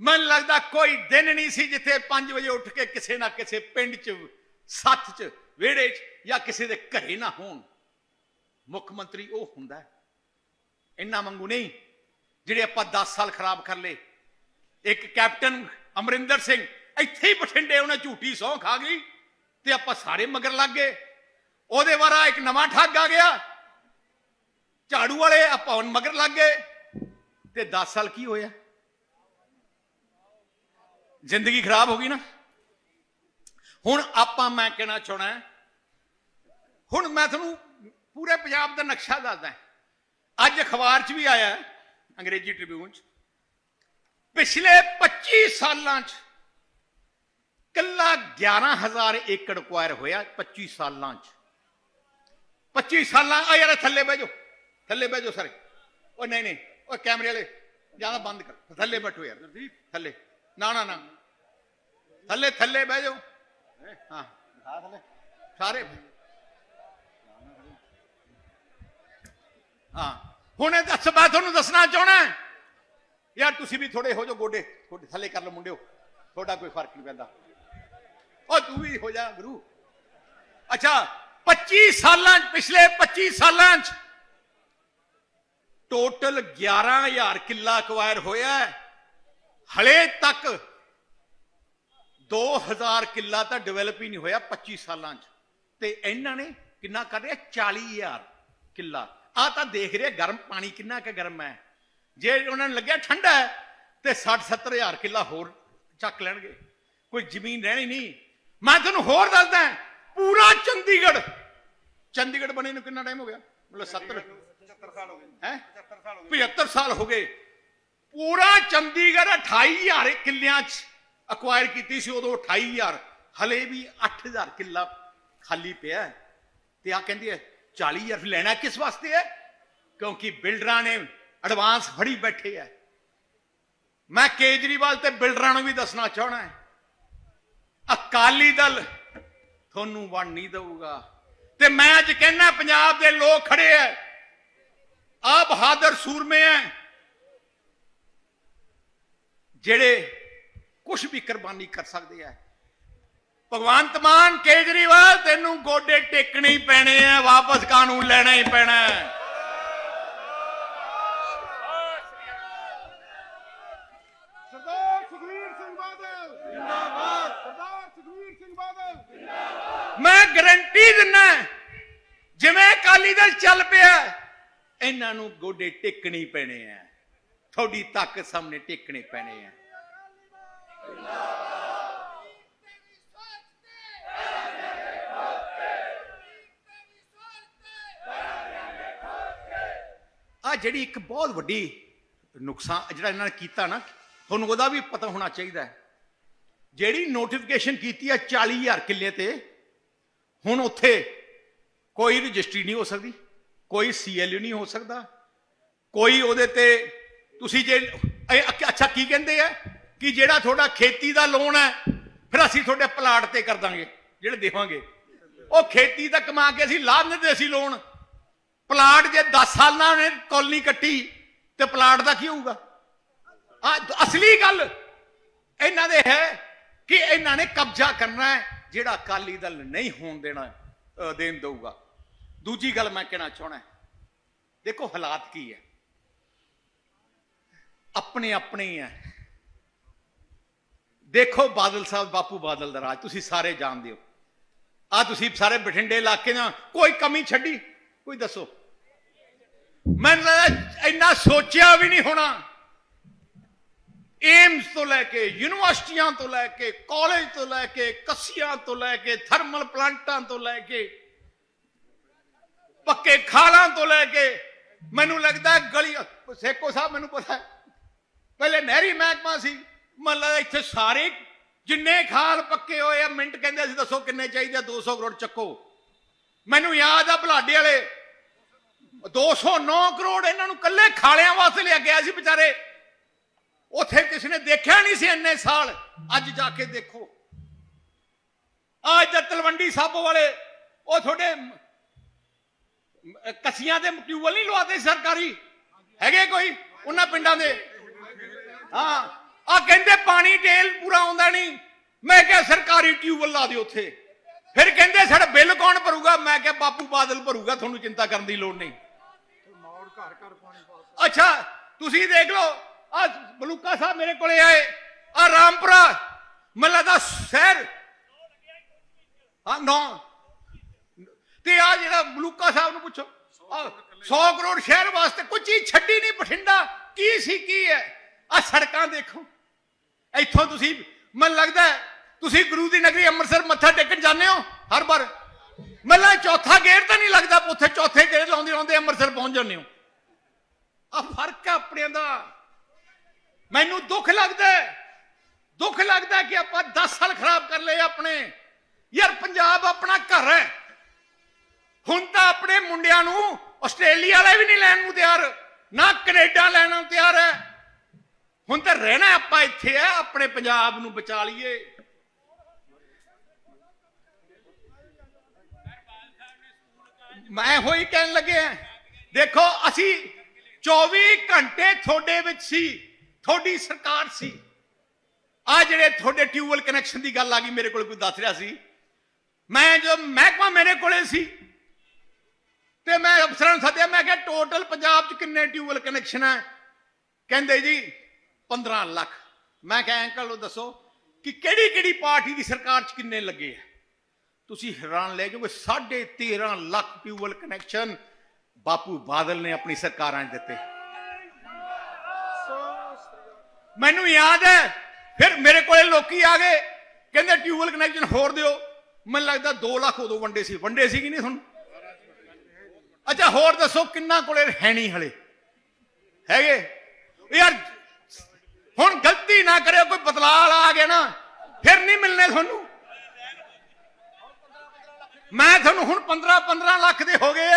ਮੈਨੂੰ ਲੱਗਦਾ ਕੋਈ ਦਿਨ ਨਹੀਂ ਸੀ ਜਿੱਥੇ 5 ਵਜੇ ਉੱਠ ਕੇ ਕਿਸੇ ਨਾ ਕਿਸੇ ਪਿੰਡ 'ਚ, ਸੱਥ 'ਚ, ਵਿਹੜੇ 'ਚ ਜਾਂ ਕਿਸੇ ਦੇ ਘਰੇ ਨਾ ਹੋਣ। ਮੁੱਖ ਮੰਤਰੀ ਉਹ ਹੁੰਦਾ ਹੈ। ਇੰਨਾ ਮੰਗੂ ਨਹੀਂ, ਜਿਹੜੇ ਆਪਾਂ 10 ਸਾਲ ਖਰਾਬ ਕਰ ਲਏ। ਇੱਕ ਕੈਪਟਨ ਅਮਰਿੰਦਰ ਸਿੰਘ ਇੱਥੇ ਹੀ ਬਠਿੰਡੇ ਉਹਨੇ ਝੂਠੀ ਸੌਂ ਖਾ ਗਈ ਤੇ ਆਪਾਂ ਸਾਰੇ ਮਗਰ ਲੱਗ ਗਏ। ਉਹਦੇ ਵਾਰਾ ਇੱਕ ਨਵਾਂ ਠੱਗ ਆ ਗਿਆ। ਝਾੜੂ ਵਾਲੇ ਆਪਾਂ ਮਗਰ ਲੱਗ ਗਏ। ਤੇ 10 ਸਾਲ ਕੀ ਹੋਇਆ? ਜ਼ਿੰਦਗੀ ਖਰਾਬ ਹੋ ਗਈ ਨਾ। ਹੁਣ ਆਪਾਂ ਮੈਂ ਕਹਿਣਾ ਚਾਹਣਾ ਹੁਣ ਮੈਂ ਤੁਹਾਨੂੰ ਪੂਰੇ ਪੰਜਾਬ ਦਾ ਨਕਸ਼ਾ ਦੱਸਦਾ ਅੱਜ ਅਖਬਾਰ 'ਚ ਵੀ ਆਇਆ ਅੰਗਰੇਜ਼ੀ ਟ੍ਰਿਬਿਊਨ 'ਚ। ਪਿਛਲੇ 25 ਸਾਲਾਂ 'ਚ ਕੱਲਾ 11000 ਏਕੜ ਅਕਵਾਇਰ ਹੋਇਆ 25 ਸਾਲਾਂ 'ਚ। 25 ਸਾਲਾਂ ਆ ਯਾਰ ਥੱਲੇ ਬਹਿ ਜਾਓ। ਥੱਲੇ ਬਹਿ ਜਾਓ ਸਾਰੇ। ਉਹ ਨਹੀਂ ਨਹੀਂ ਉਹ ਕੈਮਰੇ ਵਾਲੇ ਜ਼ਿਆਦਾ ਬੰਦ ਕਰ। ਥੱਲੇ ਬੈਠੋ ਯਾਰ। ਥੱਲੇ। ਨਾ ਨਾ ਨਾ। ਥੱਲੇ ਥੱਲੇ ਬਹਿ ਜਾਓ। ਹਾਂ। ਸਾਰੇ। ਹਾਂ। ਹੁਣ ਇਹ ਦੱਸ ਮੈਂ ਤੁਹਾਨੂੰ ਦੱਸਣਾ ਚਾਹਣਾ ਯਾਰ ਤੁਸੀਂ ਵੀ ਥੋੜੇ ਹੋ ਜਾਓ ਗੋਡੇ। ਥੋੜੇ ਥੱਲੇ ਕਰ ਲਓ ਮੁੰਡਿਓ। ਤੁਹਾਡਾ ਕੋਈ ਫ਼ਰਕ ਨਹੀਂ ਪੈਂਦਾ। ਉਹ ਤੂੰ ਵੀ ਹੋ ਜਾ ਗੁਰੂ। ਅੱਛਾ 25 ਸਾਲਾਂ 'ਚ ਪਿਛਲੇ 25 ਸਾਲਾਂ 'ਚ ਟੋਟਲ 11000 ਕਿੱਲਾ ਅਕਵਾਇਰ ਹੋਇਆ ਹੈ। ਹਲੇ ਤੱਕ 2000 ਕਿੱਲਾ ਤਾਂ ਡਿਵੈਲਪ ਹੀ ਨਹੀਂ ਹੋਇਆ 25 ਸਾਲਾਂ 'ਚ। ਤੇ ਇਹਨਾਂ ਨੇ ਕਿੰਨਾ ਕਰ ਰਿਹਾ 40000 ਕਿੱਲਾ। ਆ ਤਾਂ ਦੇਖ ਰਿਹਾ ਗਰਮ ਪਾਣੀ ਕਿੰਨਾ ਕੁ ਗਰਮ ਹੈ। ਜੇ ਉਹਨਾਂ ਨੂੰ ਲੱਗਿਆ ਠੰਡਾ ਹੈ, ਤੇ 60 70000 ਕਿੱਲਾ ਹੋਰ ਚੱਕ ਲੈਣਗੇ। ਕੋਈ ਜ਼ਮੀਨ ਰਹਿਣੀ ਨਹੀਂ। ਮੈਂ ਤੁਹਾਨੂੰ ਹੋਰ ਦੱਸਦਾ, ਪੂਰਾ ਚੰਡੀਗੜ੍ਹ। ਚੰਡੀਗੜ੍ਹ ਬਣੇ ਨੂੰ ਕਿੰਨਾ ਟਾਈਮ ਹੋ ਗਿਆ? ਮਤਲਬ 70 ਹੋ ਗਏ। ਹੈ? 75 ਸਾਲ ਹੋ ਗਏ। 75 ਸਾਲ ਹੋ ਗਏ। ਪੂਰਾ ਚੰਡੀਗੜ੍ਹ 28000 ਕਿੱਲਿਆਂ 'ਚ ਅਕਵਾਇਰ ਕੀਤੀ ਸੀ ਉਦੋਂ 28000 ਹਲੇ ਵੀ 8000 ਕਿੱਲਾ ਖਾਲੀ ਪਿਆ। ਤੇ ਆ ਕਹਿੰਦੀ ਹੈ 40000 ਰੁਪਏ ਲੈਣਾ ਕਿਸ ਵਾਸਤੇ ਹੈ? ਕਿਉਂਕਿ ਬਿਲਡਰਾਂ ਨੇ ਐਡਵਾਂਸ ਫੜੀ ਬੈਠੇ ਹੈ। ਮੈਂ ਕੇਜਰੀਵਾਲ ਤੇ ਬਿਲਡਰਾਂ ਨੂੰ ਵੀ ਦੱਸਣਾ ਚਾਹਣਾ ਹੈ। ਅਕਾਲੀ ਦਲ ਤੁਹਾਨੂੰ ਵੰਡ ਨਹੀਂ ਦਊਗਾ। ਤੇ ਮੈਂ ਅੱਜ ਕਹਿੰਦਾ ਪੰਜਾਬ ਦੇ ਲੋਕ ਖੜੇ ਐ ਆ ਬਹਾਦਰ ਸੂਰਮੇ ਐ। ਜਿਹੜੇ ਕੁਝ ਵੀ ਕੁਰਬਾਨੀ ਕਰ ਸਕਦੇ ਐ। ਭਗਵੰਤ ਮਾਨ ਕੇਜਰੀਵਾਲ ਤੈਨੂੰ ਗੋਡੇ ਟੇਕਣੇ ਹੀ ਪੈਣੇ ਐ ਵਾਪਸ ਕਾਨੂੰਨ ਲੈਣਾ ਹੀ ਪੈਣਾ ਸਰਦਾਰ ਸੁਖਵੀਰ ਸਿੰਘ ਬਾਦਲ। ਜਿੰਦਾਬਾਦ ਸਰਦਾਰ ਸੁਖਵੀਰ ਸਿੰਘ ਬਾਦਲ। ਮੈਂ ਗਰੰਟੀ ਦਿੰਨਾ ਜਿਵੇਂ ਅਕਾਲੀ ਦਲ ਚੱਲ ਪਿਆ ਇਹਨਾਂ ਨੂੰ ਗੋਡੇ ਟੇਕਣੇ ਪੈਣੇ ਆ। ਤੁਹਾਡੀ ਤਾਕਤ ਸਾਹਮਣੇ ਟੇਕਣੇ ਪੈਣੇ ਆ। ਆ ਜਿਹੜੀ ਇੱਕ ਬਹੁਤ ਵੱਡੀ ਨੁਕਸਾਨ ਜਿਹੜਾ ਇਹਨਾਂ ਨੇ ਕੀਤਾ ਨਾ, ਤੁਹਾਨੂੰ ਉਹਦਾ ਵੀ ਪਤਾ ਹੋਣਾ ਚਾਹੀਦਾ ਜਿਹੜੀ ਨੋਟੀਫਿਕੇਸ਼ਨ ਕੀਤੀ ਆ 40000 ਕਿੱਲੇ ਤੇ, ਹੁਣ ਉੱਥੇ ਕੋਈ ਰਜਿਸਟਰੀ ਨਹੀਂ ਹੋ ਸਕਦੀ। ਕੋਈ ਸੀਐਲਯੂ ਨਹੀਂ ਹੋ ਸਕਦਾ। ਕੋਈ ਉਹਦੇ ਤੇ ਤੁਸੀਂ ਜੇ ਅੱਛਾ- ਕੀ ਕਹਿੰਦੇ ਆ? ਕਿ ਜਿਹੜਾ ਤੁਹਾਡਾ ਖੇਤੀ ਦਾ ਲੋਨ ਹੈ, ਫਿਰ ਅਸੀਂ ਤੁਹਾਡੇ ਪਲਾਟ ਤੇ ਕਰ ਦਾਂਗੇ, ਜਿਹੜੇ ਦੇਵਾਂਗੇ। ਉਹ ਖੇਤੀ ਦਾ ਕਮਾ ਕੇ ਅਸੀਂ ਲਾਭ ਨਹੀਂ ਦੇ ਲੋਨ। ਪਲਾਟ ਜੇ 10 ਸਾਲਾਂ ਉਹਨੇ ਕਾਲਨੀ ਕੱਟੀ, ਤੇ ਪਲਾਟ ਦਾ ਕੀ ਹੋਊਗਾ? ਆ, ਅਸਲੀ ਗੱਲ ਇਹਨਾਂ ਦੇ ਹੈ ਕਿ ਇਹਨਾਂ ਨੇ ਕਬਜ਼ਾ ਕਰਨਾ ਹੈ, ਜਿਹੜਾ ਅਕਾਲੀ ਦਲ ਨਹੀਂ ਹੋਣ ਦੇਣਾ ਦੇਣ ਦਊਗਾ। ਦੂਜੀ ਗੱਲ ਮੈਂ ਕਹਿਣਾ ਚਾਹਣਾ ਦੇਖੋ ਹਾਲਾਤ ਕੀ ਹੈ। ਆਪਣੇ ਆਪਣੇ ਹੀ ਹੈ। ਦੇਖੋ ਬਾਦਲ ਸਾਹਿਬ, ਬਾਪੂ ਬਾਦਲ ਦਾ ਰਾਜ, ਤੁਸੀਂ ਸਾਰੇ ਜਾਣਦੇ ਹੋ। ਆ ਤੁਸੀਂ ਸਾਰੇ ਬਠਿੰਡੇ ਇਲਾਕੇ ਦਾ ਕੋਈ ਕਮੀ ਛੱਡੀ? ਕੋਈ ਦੱਸੋ। ਮੈਨੂੰ ਲੱਗਦਾ ਇੰਨਾ ਸੋਚਿਆ ਵੀ ਨਹੀਂ ਹੋਣਾ। ਏਮਸ ਤੋਂ ਲੈ ਕੇ, ਯੂਨੀਵਰਸਿਟੀਆਂ ਤੋਂ ਲੈ ਕੇ, ਕਾਲਜ ਤੋਂ ਲੈ ਕੇ, ਕੱਸੀਆਂ ਤੋਂ ਲੈ ਕੇ, ਥਰਮਲ ਪਲਾਂਟਾਂ ਤੋਂ ਲੈ ਕੇ ਪੱਕੇ ਖਾਲਾਂ ਤੋਂ ਲੈ ਕੇ ਮੈਨੂੰ ਲੱਗਦਾ ਹੈ ਗਲੀ ਸੇਕੋ ਸਾਹਿਬ, ਮੈਨੂੰ ਪਤਾ ਪਹਿਲੇ ਨਹਿਰੀ ਮਹਿਕਮਾ ਸੀ। ਮੈਨੂੰ ਲੱਗਦਾ ਇੱਥੇ ਸਾਰੇ ਜਿੰਨੇ ਖਾਲ ਪੱਕੇ ਹੋਏ ਆ, ਮਿੰਟ ਕਹਿੰਦੇ ਅਸੀਂ ਦੱਸੋ ਕਿੰਨੇ ਚਾਹੀਦੇ ਆ 200 ਕਰੋੜ ਚੱਕੋ। ਮੈਨੂੰ ਯਾਦ ਆ ਭਲਾਡੇ ਵਾਲੇ 209 ਕਰੋੜ ਇਹਨਾਂ ਨੂੰ ਕੱਲੇ ਖਾਲਿਆਂ ਵਾਸਤੇ ਲਿਆ ਗਿਆ ਸੀ ਵਿਚਾਰੇ। ਉਥੇ ਕਿਸੇ ਨੇ ਦੇਖਿਆ ਨਹੀਂ ਸੀ ਇੰਨੇ ਸਾਲ। ਅੱਜ ਜਾ ਕੇ ਦੇਖੋ। ਅੱਜ ਤਲਵੰਡੀ ਸਾਬੋ ਵਾਲੇ, ਉਹ ਤੁਹਾਡੇ ਕੱਸੀਆਂ ਦੇ ਟਿਊਬਲ ਨਹੀਂ ਲਵਾਦੇ ਸਰਕਾਰੀ? ਹੈਗੇ ਕੋਈ ਉਹਨਾਂ ਪਿੰਡਾਂ ਦੇ? ਹਾਂ। ਆ ਕਹਿੰਦੇ ਪਾਣੀ ਟੇਲ ਪੂਰਾ ਆਉਂਦਾ ਨਹੀਂ। ਮੈਂ ਕਿਹਾ ਸਰਕਾਰੀ ਟਿਊਬਲ ਲਾ ਦਿਓ ਉੱਥੇ। ਫਿਰ ਕਹਿੰਦੇ ਸਾਡਾ ਬਿੱਲ ਕੌਣ ਭਰੂਗਾ? ਮੈਂ ਕਿਹਾ ਬਾਪੂ ਬਾਦਲ ਭਰੂਗਾ, ਤੁਹਾਨੂੰ ਚਿੰਤਾ ਕਰਨ ਦੀ ਲੋੜ ਨਹੀਂ। ਘਰ ਘਰ ਪਾਣੀ ਅੱਛਾ, ਤੁਸੀਂ ਦੇਖ ਲਓ ਆ ਬਲੂਕਾ ਸਾਹਿਬ ਮੇਰੇ ਕੋਲੇ ਆਏ। ਆ ਰਾਮਪੁਰਾ, ਮੈਨੂੰ ਲੱਗਦਾ ਸ਼ਹਿਰ। ਹਾਂ ਨੋ ਤੇ ਆ ਜਿਹੜਾ ਮਲੂਕਾ ਸਾਹਿਬ ਨੂੰ ਪੁੱਛੋ। 100 ਕਰੋੜ ਸ਼ਹਿਰ ਵਾਸਤੇ ਕੋਈ ਚੀਜ਼ ਛੱਡੀ ਨਹੀਂ ਬਠਿੰਡਾ। ਕੀ ਸੀ, ਕੀ ਹੈ? ਆ ਸੜਕਾਂ ਦੇਖੋ। ਇੱਥੋਂ ਤੁਸੀਂ, ਮੈਨੂੰ ਲੱਗਦਾ ਤੁਸੀਂ ਗੁਰੂ ਦੀ ਨਗਰੀ ਅੰਮ੍ਰਿਤਸਰ ਮੱਥਾ ਟੇਕਣ ਜਾਂਦੇ ਹੋ ਹਰ ਵਾਰ। ਮੈਨੂੰ ਚੌਥਾ ਗੇੜ ਤਾਂ ਨਹੀਂ ਲੱਗਦਾ, ਉੱਥੇ ਚੌਥੇ ਗੇੜ ਲਾਉਂਦੇ ਲਾਉਂਦੇ ਅੰਮ੍ਰਿਤਸਰ ਪਹੁੰਚ ਜਾਂਦੇ ਹੋ। ਆ ਫ਼ਰਕ ਆ ਆਪਣਿਆਂ ਦਾ। ਮੈਨੂੰ ਦੁੱਖ ਲੱਗਦਾ ਦੁੱਖ ਲੱਗਦਾ ਕਿ ਆਪਾਂ 10 ਸਾਲ ਖਰਾਬ ਕਰ ਲਏ ਆਪਣੇ। ਯਾਰ, ਪੰਜਾਬ ਆਪਣਾ ਘਰ ਹੈ। ਹੁਣ ਤਾਂ ਆਪਣੇ ਮੁੰਡਿਆਂ ਨੂੰ ਆਸਟ੍ਰੇਲੀਆ ਵਾਲੇ ਵੀ ਨਹੀਂ ਲੈਣ ਨੂੰ ਤਿਆਰ, ਨਾ ਕੈਨੇਡਾ ਲੈਣ ਨੂੰ ਤਿਆਰ ਹੈ। ਹੁਣ ਤਾਂ ਰਹਿਣਾ ਆਪਾਂ ਇੱਥੇ ਹੈ, ਆਪਣੇ ਪੰਜਾਬ ਨੂੰ ਬਚਾ ਲਈਏ। ਮੈਂ ਹੋਈ ਕਹਿਣ ਲੱਗਿਆ ਦੇਖੋ, ਅਸੀਂ 24 ਘੰਟੇ ਤੁਹਾਡੇ ਵਿੱਚ ਸੀ, ਤੁਹਾਡੀ ਸਰਕਾਰ ਸੀ। ਆ ਜਿਹੜੇ ਤੁਹਾਡੇ ਟਿਊਬਲ ਕਨੈਕਸ਼ਨ ਦੀ ਗੱਲ ਆ ਗਈ, ਮੇਰੇ ਕੋਲ ਕੋਈ ਦੱਸ ਰਿਹਾ ਸੀ। ਮੈਂ ਜਦੋਂ ਮਹਿਕਮਾ ਮੇਰੇ ਕੋਲੇ ਸੀ ਤੇ ਮੈਂ ਅਫਸਰਾਂ ਨੂੰ ਸੱਦਿਆ, ਮੈਂ ਕਿਹਾ ਟੋਟਲ ਪੰਜਾਬ 'ਚ ਕਿੰਨੇ ਟਿਊਬਲ ਕਨੈਕਸ਼ਨ ਹੈ ਕਹਿੰਦੇ ਜੀ 15 ਲੱਖ। ਮੈਂ ਕਿਹਾ ਅੰਕਲ ਉਹ ਦੱਸੋ ਕਿ ਕਿਹੜੀ ਕਿਹੜੀ ਪਾਰਟੀ ਦੀ ਸਰਕਾਰ 'ਚ ਕਿੰਨੇ ਲੱਗੇ ਆ? ਤੁਸੀਂ ਹੈਰਾਨ ਲੈ ਜਾਓਗੇ 13.5 ਲੱਖ ਟਿਊਬਲ ਕਨੈਕਸ਼ਨ ਬਾਪੂ ਬਾਦਲ ਨੇ ਆਪਣੀ ਸਰਕਾਰਾਂ 'ਚ ਦਿੱਤੇ। ਮੈਨੂੰ ਯਾਦ ਹੈ, ਫਿਰ ਮੇਰੇ ਕੋਲੇ ਲੋਕੀ ਆ ਗਏ, ਕਹਿੰਦੇ ਟਿਊਬਲ ਕਨੈਕਸ਼ਨ ਹੋਰ ਦਿਓ। ਮੈਨੂੰ ਲੱਗਦਾ 2 ਲੱਖ ਉਦੋਂ ਵੰਡੇ ਸੀ ਵੰਡੇ ਸੀ ਕਿ ਨਹੀਂ ਤੁਹਾਨੂੰ ਅੱਛਾ, ਹੋਰ ਦੱਸੋ, ਕਿੰਨਾ ਕੋਲੇ ਹੈ ਨਹੀਂ ਹਲੇ? ਹੈਗੇ? ਯਾਰ, ਹੁਣ ਗਲਤੀ ਨਾ ਕਰਿਓ, ਕੋਈ ਬਦਲਾਅ ਆ ਗਿਆ ਨਾ, ਫਿਰ ਨਹੀਂ ਮਿਲਨੇ ਤੁਹਾਨੂੰ। ਮੈਂ ਤੁਹਾਨੂੰ ਹੁਣ 15 15 ਲੱਖ ਦੇ ਹੋ ਗਏ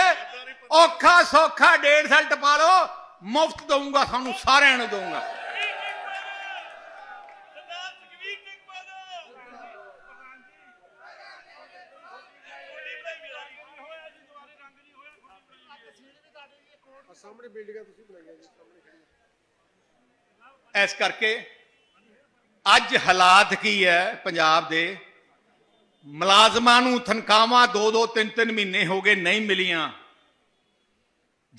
ਔਖਾ ਸੌਖਾ ਡੇਢ ਸਾਲ ਟਪਾ ਲਓ, ਮੁਫਤ ਦਊਂਗਾ ਤੁਹਾਨੂੰ, ਸਾਰਿਆਂ ਨੂੰ ਦਊਂਗਾ। ਸਾਹਮਣੇ ਬਿਲਡਿੰਗਾਂ ਤੁਸੀਂ ਬਣਾਈਆਂ ਜੀ, ਸਾਹਮਣੇ ਖੜੀਆਂ ਇਸ ਕਰਕੇ ਅੱਜ ਹਾਲਾਤ ਕੀ ਹੈ ਪੰਜਾਬ ਦੇ? ਮੁਲਾਜ਼ਮਾਂ ਨੂੰ ਤਨਖਾਹਾਂ 2-2 3-3 ਮਹੀਨੇ ਹੋ ਗਏ ਨਹੀਂ ਮਿਲੀਆਂ।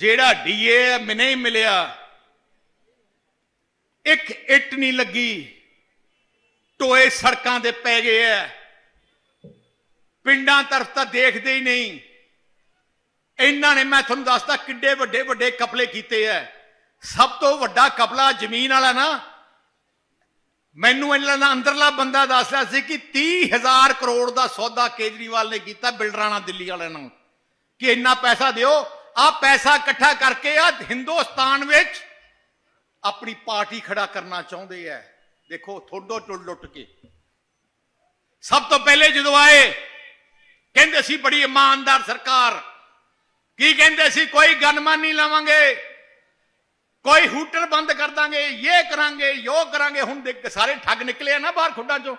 ਜਿਹੜਾ ਡੀਏ ਨਹੀਂ ਮਿਲਿਆ। ਇੱਕ ਇੱਟ ਨਹੀਂ ਲੱਗੀ। ਟੋਏ ਸੜਕਾਂ ਦੇ ਪੈ ਗਏ ਐ ਪਿੰਡਾਂ ਤਰਫ ਤਾਂ ਦੇਖਦੇ ਹੀ ਨਹੀਂ। ਇਹਨਾਂ ਨੇ, ਮੈਂ ਤੁਹਾਨੂੰ ਦੱਸਦਾ ਕਿੱਡੇ ਵੱਡੇ ਵੱਡੇ ਕਪਲੇ ਕੀਤੇ ਐ। ਸਭ ਤੋਂ ਵੱਡਾ ਕਪਲਾ ਜ਼ਮੀਨ ਵਾਲਾ ਨਾ, ਮੈਨੂੰ ਇਹਨਾਂ ਦਾ ਅੰਦਰਲਾ ਬੰਦਾ ਦੱਸਦਾ ਸੀ ਕਿ 30000 ਕਰੋੜ ਦਾ ਸੌਦਾ ਕੇਜਰੀਵਾਲ ਨੇ ਕੀਤਾ ਬਿਲਡਰਾਂ ਨਾਲ, ਦਿੱਲੀ ਵਾਲਿਆਂ ਨੂੰ ਕਿ ਇੰਨਾ ਪੈਸਾ ਦਿਓ, ਆ ਪੈਸਾ ਇਕੱਠਾ ਕਰਕੇ ਆ ਹਿੰਦੁਸਤਾਨ ਵਿੱਚ ਆਪਣੀ ਪਾਰਟੀ ਖੜਾ ਕਰਨਾ ਚਾਹੁੰਦੇ ਐ। ਦੇਖੋ, ਥੋੜੋ ਟੁੱਟ ਲੁੱਟ ਕੇ। ਸਭ ਤੋਂ ਪਹਿਲੇ ਜਦੋਂ ਆਏ, ਕਹਿੰਦੇ ਸੀ ਬੜੀ ਇਮਾਨਦਾਰ ਸਰਕਾਰ ਕੀ ਕਹਿੰਦੇ ਸੀ? ਕੋਈ ਗਨਮਨ ਨਹੀਂ ਲਾਵਾਂਗੇ। ਕੋਈ ਹੂਟਰ ਬੰਦ ਕਰ ਦਾਂਗੇ। ਇਹ ਕਰਾਂਗੇ, ਯੋ ਕਰਾਂਗੇ। ਹੁਣ ਦੇਖ ਸਾਰੇ ਠੱਗ ਨਿਕਲੇ ਆ ਨਾ ਬਾਹਰ ਖੁੱਡਾਂ ਚੋਂ।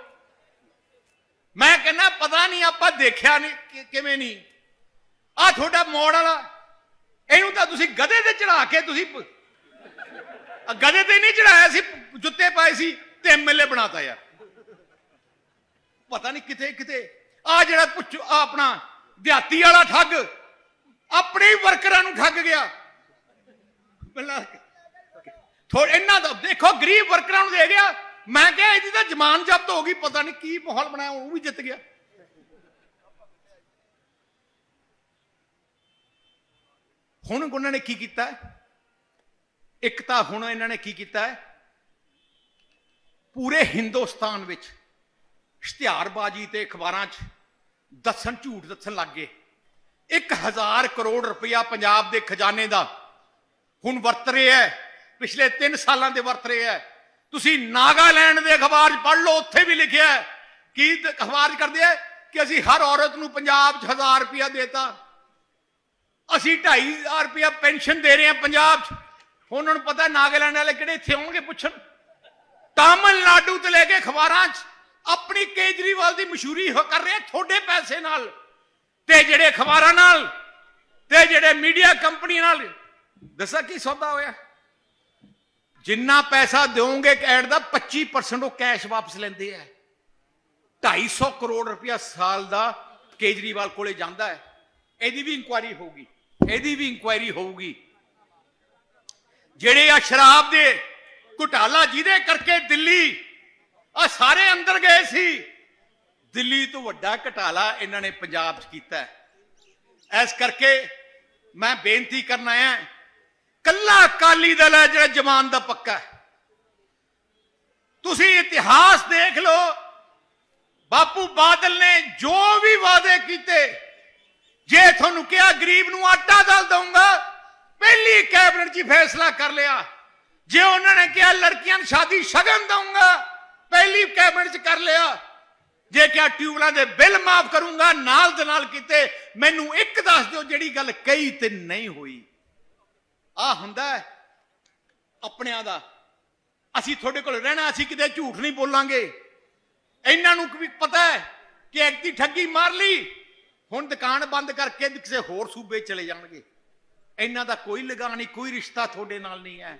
ਮੈਂ ਕਹਿੰਦਾ, ਪਤਾ ਨਹੀਂ ਆਪਾਂ ਦੇਖਿਆ ਨਹੀਂ ਕਿਵੇਂ ਨਹੀਂ। ਆ ਤੁਹਾਡਾ ਮੋੜ ਵਾਲਾ। ਇਹਨੂੰ ਤਾਂ ਤੁਸੀਂ ਗਧੇ ਤੇ ਚੜਾ ਕੇ ਤੁਸੀਂ ਗਧੇ ਤੇ ਨਹੀਂ ਚੜਾਇਆ ਸੀ, ਜੁੱਤੇ ਪਾਏ ਸੀ, ਤੇ ਐਮਐਲਏ ਬਣਾਤਾ ਯਾਰ। ਪਤਾ ਨਹੀਂ ਕਿਤੇ ਕਿਤੇ ਆ ਜਿਹੜਾ ਪੁੱਛ ਆ ਆਪਣਾ ਦਿਹਾਤੀ ਵਾਲਾ ਠੱਗ। ਆਪਣੇ ਵਰਕਰਾਂ ਨੂੰ ਠੱਗ ਗਿਆ। ਪਹਿਲਾਂ ਇਹਨਾਂ ਦਾ ਦੇਖੋ, ਗਰੀਬ ਵਰਕਰਾਂ ਨੂੰ ਦੇ ਗਿਆ। ਮੈਂ ਕਿਹਾ, ਇਹਦੀ ਤਾਂ ਜ਼ਮਾਨ ਜ਼ਬਤ ਹੋ ਗਈ, ਪਤਾ ਨਹੀਂ ਕੀ ਮਾਹੌਲ ਬਣਾਇਆ, ਉਹ ਵੀ ਜਿੱਤ ਗਿਆ। ਹੁਣ ਉਹਨਾਂ ਨੇ ਕੀ ਕੀਤਾ? ਇੱਕ ਤਾਂ ਹੁਣ ਇਹਨਾਂ ਨੇ ਕੀ ਕੀਤਾ? ਹੈ ਪੂਰੇ ਹਿੰਦੁਸਤਾਨ ਵਿੱਚ ਇਸ਼ਤਿਹਾਰਬਾਜ਼ੀ ਤੇ ਅਖਬਾਰਾਂ 'ਚ ਦੱਸਣ ਝੂਠ ਦੱਸਣ ਲੱਗ ਗਏ। 1000 ਕਰੋੜ ਰੁਪਇਆ ਪੰਜਾਬ ਦੇ ਖਜ਼ਾਨੇ ਦਾ ਹੁਣ ਵਰਤ ਰਿਹਾ ਹੈ ਪਿਛਲੇ 3 ਸਾਲਾਂ ਦੇ ਵਰਤ ਰਿਹਾ ਹੈ ਤੁਸੀਂ ਨਾਗਾਲੈਂਡ ਦੇ ਅਖਬਾਰ 'ਚ ਪੜ੍ਹ ਲਓ, ਉੱਥੇ ਵੀ ਲਿਖਿਆ ਹੈ ਕੀ ਅਖਬਾਰ ਕਰਦੇ ਆ ਕਿ ਅਸੀਂ ਹਰ ਔਰਤ ਨੂੰ ਪੰਜਾਬ 'ਚ 1000 ਰੁਪਇਆ ਦੇਤਾ। ਅਸੀਂ 2500 ਰੁਪਇਆ ਪੈਨਸ਼ਨ ਦੇ ਰਹੇ ਹਾਂ ਪੰਜਾਬ 'ਚ। ਉਹਨਾਂ ਨੂੰ ਪਤਾ ਨਾਗਾਲੈਂਡ ਵਾਲੇ ਕਿਹੜੇ ਇੱਥੇ ਆਉਣਗੇ ਪੁੱਛਣ। ਤਾਮਿਲਨਾਡੂ ਤੇ ਲੈ ਕੇ ਅਖਬਾਰਾਂ 'ਚ। ਆਪਣੀ ਕੇਜਰੀਵਾਲ ਦੀ ਮਸ਼ਹੂਰੀ ਕਰ ਰਹੇ ਆ ਤੁਹਾਡੇ ਪੈਸੇ ਨਾਲ। ਤੇ ਜਿਹੜੇ ਅਖਬਾਰਾਂ ਨਾਲ ਤੇ ਜਿਹੜੇ ਮੀਡੀਆ ਕੰਪਨੀਆਂ ਨਾਲ, ਦੱਸਾਂ ਕੀ ਸੌਦਾ ਹੋਇਆ? ਜਿੰਨਾ ਪੈਸਾ ਦਿਓਗੇ ਐਡ ਦਾ 25% ਉਹ ਕੈਸ਼ ਵਾਪਸ ਲੈਂਦੇ ਆ। 250 ਕਰੋੜ ਰੁਪਇਆ ਸਾਲ ਦਾ ਕੇਜਰੀਵਾਲ ਕੋਲੇ ਜਾਂਦਾ ਹੈ। ਇਹਦੀ ਵੀ ਇਨਕੁਆਇਰੀ ਹੋਊਗੀ, ਇਹਦੀ ਵੀ ਇਨਕੁਆਇਰੀ ਹੋਊਗੀ। ਜਿਹੜੇ ਆ ਸ਼ਰਾਬ ਦੇ ਘੁਟਾਲਾ ਜਿਹਦੇ ਕਰਕੇ ਦਿੱਲੀ ਆ ਸਾਰੇ ਅੰਦਰ ਗਏ ਸੀ। ਦਿੱਲੀ ਤੋਂ ਵੱਡਾ ਘਟਾਲਾ ਇਹਨਾਂ ਨੇ ਪੰਜਾਬ 'ਚ ਕੀਤਾ ਹੈ। ਇਸ ਕਰਕੇ ਮੈਂ ਬੇਨਤੀ ਕਰਨਾ ਹੈ, ਕੱਲਾ ਅਕਾਲੀ ਦਲ ਹੈ ਜਿਹੜਾ ਜਮਾਨ ਦਾ ਪੱਕਾ ਹੈ। ਤੁਸੀਂ ਇਤਿਹਾਸ ਦੇਖ ਲਓ, ਬਾਪੂ ਬਾਦਲ ਨੇ ਜੋ ਵੀ ਵਾਅਦੇ ਕੀਤੇ, ਜੇ ਤੁਹਾਨੂੰ ਕਿਹਾ ਗਰੀਬ ਨੂੰ ਆਟਾ ਦਲ ਦਊਂਗਾ, ਪਹਿਲੀ ਕੈਬਨਿਟ 'ਚ ਹੀ ਫੈਸਲਾ ਕਰ ਲਿਆ। ਜੇ ਉਹਨਾਂ ਨੇ ਕਿਹਾ ਲੜਕੀਆਂ ਨੂੰ ਸ਼ਾਦੀ ਸ਼ਗਨ ਦਊਂਗਾ, ਪਹਿਲੀ ਕੈਬਨਿਟ 'ਚ ਕਰ ਲਿਆ। ਜੇ ਕਿਆ ਟਿਊਬਲਾਂ ਦੇ ਬਿੱਲ ਮਾਫ ਕਰੂੰਗਾ, ਨਾਲ ਦੇ ਨਾਲ ਕੀਤੇ, ਮੈਨੂੰ ਇੱਕ ਦੱਸ ਦਿਓ ਜਿਹੜੀ ਗੱਲ ਕਹੀ ਤੇ ਨਹੀਂ ਹੋਈ। ਆ ਹੁੰਦਾ ਹੈ, ਆਪਣਿਆਂ ਦਾ। ਅਸੀਂ ਤੁਹਾਡੇ ਕੋਲ ਰਹਿਣਾ, ਅਸੀਂ ਕਿਤੇ ਝੂਠ ਨਹੀਂ ਬੋਲਾਂਗੇ। ਇਹਨਾਂ ਨੂੰ ਵੀ ਪਤਾ ਹੈ ਕਿ ਐਕਤੀ ਠੱਗੀ ਮਾਰ ਲਈ, ਹੁਣ ਦੁਕਾਨ ਬੰਦ ਕਰਕੇ ਕਿਸੇ ਹੋਰ ਸੂਬੇ ਚਲੇ ਜਾਣਗੇ। ਇਹਨਾਂ ਦਾ ਕੋਈ ਲਗਾ ਨਹੀਂ, ਕੋਈ ਰਿਸ਼ਤਾ ਤੁਹਾਡੇ ਨਾਲ ਨਹੀਂ ਹੈ।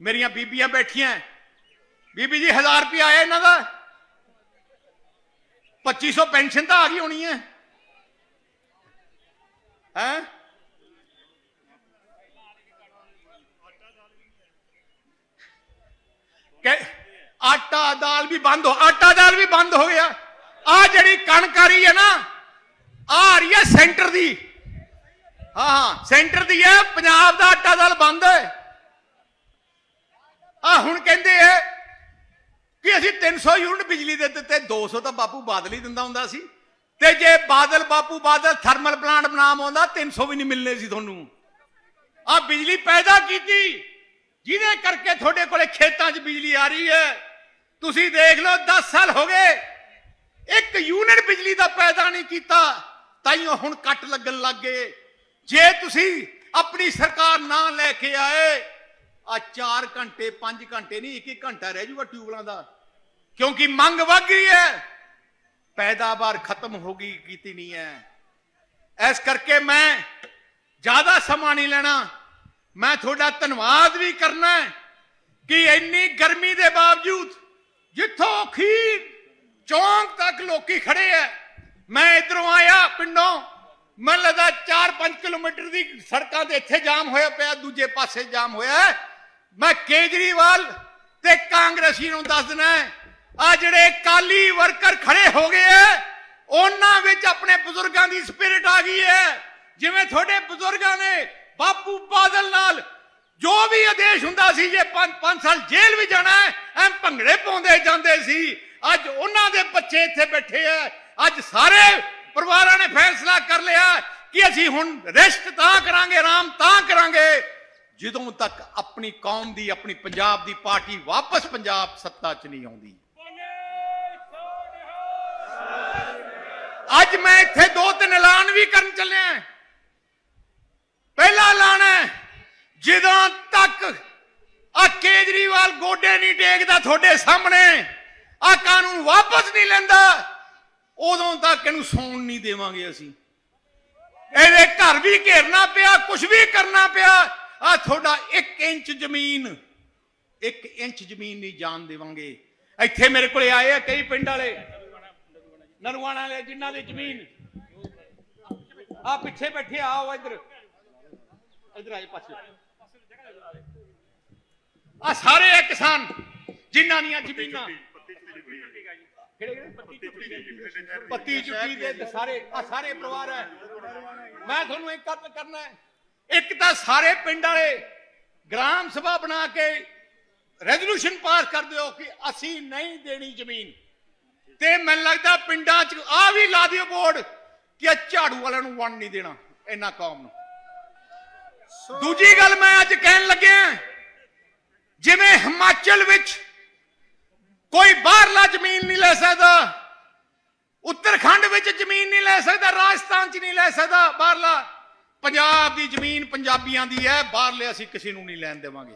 ਮੇਰੀਆਂ ਬੀਬੀਆਂ ਬੈਠੀਆਂ। ਬੀਬੀ ਜੀ 1000 ਰੁਪਏ ਆਇਆ ਇਹਨਾਂ ਦਾ। 2500 ਪੈਨਸ਼ਨ ਤਾਂ ਆ ਗਈ ਹੋਣੀ ਹੈ ਹੈ ਕਿ ਆਟਾ ਦਾਲ ਵੀ ਬੰਦ ਹੋ ਆਟਾ ਦਾਲ ਵੀ ਬੰਦ ਹੋ ਗਿਆ ਆ ਜਿਹੜੀ ਕਣਕ ਆ ਰਹੀ ਹੈ ਨਾ ਆ ਆ ਰਹੀ ਹੈ ਸੈਂਟਰ ਦੀ ਹਾਂ ਹਾਂ ਸੈਂਟਰ ਦੀ ਹੈ ਪੰਜਾਬ ਦਾ ਆਟਾ ਦਾਲ ਬੰਦ ਹੈ ਆ ਹੁਣ ਕਹਿੰਦੇ ਐ ਕਿ ਅਸੀਂ 300 ਯੂਨਿਟ ਬਿਜਲੀ ਦੇ ਦਿੱਤੇ 200 ਤਾਂ ਬਾਪੂ ਬਾਦਲ ਹੀ ਦਿੰਦਾ ਹੁੰਦਾ ਸੀ। ਤੇ ਜੇ ਬਾਦਲ, ਬਾਪੂ ਬਾਦਲ ਥਰਮਲ ਪਲਾਂਟ ਬਣਾਮ ਆਉਂਦਾ 300 ਵੀ ਨਹੀਂ ਮਿਲਨੇ ਸੀ ਤੁਹਾਨੂੰ। ਆ ਬਿਜਲੀ ਪੈਦਾ ਕੀਤੀ। ਜਿਹਦੇ ਕਰਕੇ ਤੁਹਾਡੇ ਕੋਲੇ ਖੇਤਾਂ 'ਚ ਬਿਜਲੀ ਆ ਰਹੀ ਹੈ। ਤੁਸੀਂ ਦੇਖ ਲਓ 10 ਸਾਲ ਹੋ ਗਏ। ਇੱਕ ਯੂਨਿਟ ਬਿਜਲੀ ਦਾ ਪੈਦਾ ਨਹੀਂ ਕੀਤਾ ਤਾਈਓ ਹੁਣ ਕੱਟ ਲੱਗਣ ਲੱਗ ਗਏ। ਜੇ ਤੁਸੀਂ ਆਪਣੀ ਸਰਕਾਰ ਨਾ ਲੈ ਕੇ ਆਏ ਆ 4 ਘੰਟੇ 5 ਘੰਟੇ ਨਹੀਂ ਇੱਕ ਇੱਕ ਘੰਟਾ ਰਹਿ ਜੂਗਾ ਟਿਊਬਲਾਂ ਦਾ। ਕਿਉਂਕਿ ਮੰਗ ਵੱਧ ਗਈ ਹੈ। ਪੈਦਾਵਾਰ ਖਤਮ ਹੋ ਗਈ, ਕੀਤੀ ਨਹੀਂ ਹੈ। ਇਸ ਕਰਕੇ ਮੈਂ ਜ਼ਿਆਦਾ ਸਮਾਂ ਨਹੀਂ ਲੈਣਾ। ਮੈਂ ਤੁਹਾਡਾ ਧੰਨਵਾਦ ਵੀ ਕਰਨਾ ਕਿ ਇੰਨੀ ਗਰਮੀ ਦੇ ਬਾਵਜੂਦ ਜਿੱਥੋਂ ਖੀਰ ਚੌਂਕ ਤੱਕ ਲੋਕੀ ਖੜੇ ਐ ਮੈਂ ਇਧਰੋਂ ਆਇਆ ਪਿੰਡੋਂ। ਮੈਨੂੰ ਲੱਗਦਾ 4-5 ਕਿਲੋਮੀਟਰ ਦੀ ਸੜਕਾਂ ਤੇ ਇੱਥੇ ਜਾਮ ਹੋਇਆ ਪਿਆ, ਦੂਜੇ ਪਾਸੇ ਜਾਮ ਹੋਇਆ ਮੈਂ ਕੇਜਰੀਵਾਲ ਤੇ ਕਾਂਗਰਸੀ ਨੂੰ ਦੱਸ ਦੇਣਾ ਆ ਜਿਹੜੇ ਕਾਲੀ ਵਰਕਰ ਖੜੇ ਹੋ ਗਏ ਐ, ਉਹਨਾਂ ਵਿੱਚ ਆਪਣੇ ਬਜ਼ੁਰਗਾਂ ਦੀ ਸਪਿਰਿਟ ਆ ਗਈ ਹੈ ਜਿਵੇਂ ਤੁਹਾਡੇ ਬਜ਼ੁਰਗਾਂ ਨੇ ਬਾਪੂ ਬਾਦਲ ਨਾਲ ਜੋ ਵੀ ਆਦੇਸ਼ ਹੁੰਦਾ ਸੀ ਜੇ 5 ਸਾਲ ਜੇਲ੍ਹ ਵੀ ਜਾਣਾ ਐ ਭੰਗੜੇ ਪਾਉਂਦੇ ਜਾਂਦੇ ਸੀ। ਅੱਜ ਉਹਨਾਂ ਦੇ ਬੱਚੇ ਇੱਥੇ ਬੈਠੇ ਐ। ਅੱਜ ਸਾਰੇ ਪਰਿਵਾਰਾਂ ਨੇ ਫੈਸਲਾ ਕਰ ਲਿਆ ਕਿ ਅਸੀਂ ਹੁਣ ਰੈਸਟ ਤਾਂ ਕਰਾਂਗੇ ਆਰਾਮ ਤਾਂ ਕਰਾਂਗੇ। ਜਦੋਂ ਤੱਕ ਆਪਣੀ ਕੌਮ ਦੀ, ਆਪਣੀ ਪੰਜਾਬ ਦੀ ਪਾਰਟੀ ਵਾਪਸ ਪੰਜਾਬ ਸੱਤਾ 'ਚ ਨਹੀਂ ਆਉਂਦੀ। ਅੱਜ ਮੈਂ ਇੱਥੇ ਦੋ ਤਿੰਨ ਐਲਾਨ ਵੀ ਕਰਨ ਚੱਲਿਆ ਪਹਿਲਾ ਐਲਾਨ ਹੈ, ਜਦੋਂ ਤੱਕ ਆ ਕੇਜਰੀਵਾਲ ਗੋਡੇ ਨਹੀਂ ਟੇਕਦਾ ਤੁਹਾਡੇ ਸਾਹਮਣੇ ਆ ਕਾਨੂੰਨ ਵਾਪਸ ਨਹੀਂ ਲੈਂਦਾ, ਉਦੋਂ ਤੱਕ ਇਹਨੂੰ ਸੌਣ ਨਹੀਂ ਦੇਵਾਂਗੇ ਅਸੀਂ। ਇਹਦੇ ਘਰ ਵੀ ਘੇਰਨਾ ਪਿਆ ਕੁਝ ਵੀ ਕਰਨਾ ਪਿਆ ਆ ਤੁਹਾਡਾ 1 ਇੰਚ ਜ਼ਮੀਨ। 1 ਇੰਚ ਜ਼ਮੀਨ ਨਹੀਂ ਜਾਣ ਦੇਵਾਂਗੇ। ਇੱਥੇ ਮੇਰੇ ਕੋਲੇ ਆਏ ਆ ਕਈ ਪਿੰਡ ਵਾਲੇ। ਨਰਵਾਣਾ ਵਾਲੇ, ਜਿਨ੍ਹਾਂ ਦੀ ਜ਼ਮੀਨ। ਆ ਪਿੱਛੇ ਬੈਠੇ ਆਓ ਇੱਧਰ। ਇੱਧਰ ਆਏ ਪਾਸੇ। ਆ ਸਾਰੇ ਇਹ ਕਿਸਾਨ, ਜਿਨ੍ਹਾਂ ਦੀਆਂ ਜ਼ਮੀਨਾਂ। ਪੱਤੀ ਚੁੱਕੀ ਦੇ ਤੇ ਸਾਰੇ, ਆ ਸਾਰੇ ਪਰਿਵਾਰ ਹੈ। ਮੈਂ ਤੁਹਾਨੂੰ ਇੱਕ ਗੱਲ ਕਰਨਾ ਹੈ। ਇੱਕ ਤਾਂ ਸਾਰੇ ਪਿੰਡ ਵਾਲੇ ਗ੍ਰਾਮ ਸਭਾ ਬਣਾ ਕੇ ਰੈਜ਼ੋਲੂਸ਼ਨ ਪਾਸ ਕਰ ਦਿਓ ਕਿ ਅਸੀਂ ਨਹੀਂ ਦੇਣੀ ਜ਼ਮੀਨ। ਤੇ ਮੈਨੂੰ ਲੱਗਦਾ ਪਿੰਡਾਂ 'ਚ ਆ ਵੀ ਲਾ ਦਿਓ ਬੋਰਡ ਕਿ ਆ ਝਾੜੂ ਵਾਲਿਆਂ ਨੂੰ ਵੰਡ ਨਹੀਂ ਦੇਣਾ ਇਹਨਾਂ ਕੌਮ ਨੂੰ। ਦੂਜੀ ਗੱਲ ਮੈਂ ਅੱਜ ਕਹਿਣ ਲੱਗਿਆ ਜਿਵੇਂ ਹਿਮਾਚਲ ਵਿੱਚ ਕੋਈ ਬਾਹਰਲਾ ਜ਼ਮੀਨ ਨਹੀਂ ਲੈ ਸਕਦਾ ਉੱਤਰਾਖੰਡ ਵਿੱਚ ਜ਼ਮੀਨ ਨਹੀਂ ਲੈ ਸਕਦਾ ਰਾਜਸਥਾਨ 'ਚ ਨਹੀਂ ਲੈ ਸਕਦਾ ਬਾਹਰਲਾ ਪੰਜਾਬ ਦੀ ਜ਼ਮੀਨ ਪੰਜਾਬੀਆਂ ਦੀ ਹੈ ਬਾਹਰਲੇ ਅਸੀਂ ਕਿਸੇ ਨੂੰ ਨਹੀਂ ਲੈਣ ਦੇਵਾਂਗੇ।